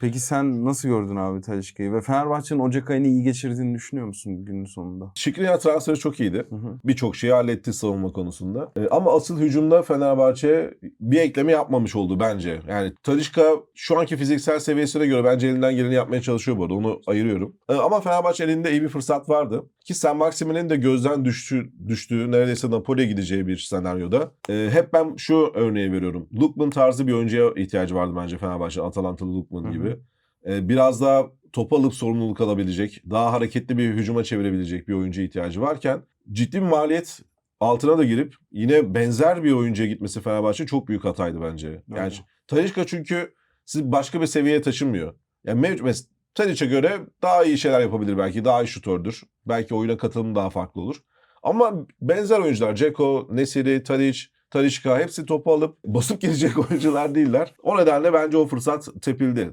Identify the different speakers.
Speaker 1: Peki sen nasıl gördün abi Talisca'yı? Ve Fenerbahçe'nin Ocak ayını iyi geçirdiğini düşünüyor musun günün sonunda?
Speaker 2: Şikrinyar transferi çok iyiydi. Birçok şeyi halletti savunma konusunda. E, ama asıl hücumda Fenerbahçe bir ekleme yapmamış oldu bence. Yani Talisca şu anki fiziksel seviyesine göre bence elinden geleni yapmaya çalışıyor bu arada. Onu ayırıyorum. E, ama Fenerbahçe elinde iyi bir fırsat vardı. Ki Sen Maximin'in de gözden düştü, düştüğü neredeyse Napoli'ye gideceği bir senaryoda. E, hep ben şu örneği veriyorum. Lukman tarzı bir oyuncuya ihtiyacı vardı bence Fenerbahçe. Atalantalı Lukman
Speaker 1: hı.
Speaker 2: Gibi. E, biraz daha topu alıp sorumluluk alabilecek, daha hareketli bir hücuma çevirebilecek bir oyuncuya ihtiyacı varken ciddi bir maliyet altına da girip yine benzer bir oyuncuya gitmesi Fenerbahçe çok büyük hataydı bence. Yani
Speaker 1: Aynen.
Speaker 2: Talisca çünkü sizi başka bir seviyeye taşımıyor. Yani mevcut Tadic'e göre daha iyi şeyler yapabilir belki. Daha iyi şutördür. Belki oyuna katılımı daha farklı olur. Ama benzer oyuncular. Ceko, Nesiri, Tadic, Talisca hepsi topu alıp basıp gelecek oyuncular değiller. O nedenle bence o fırsat tepildi.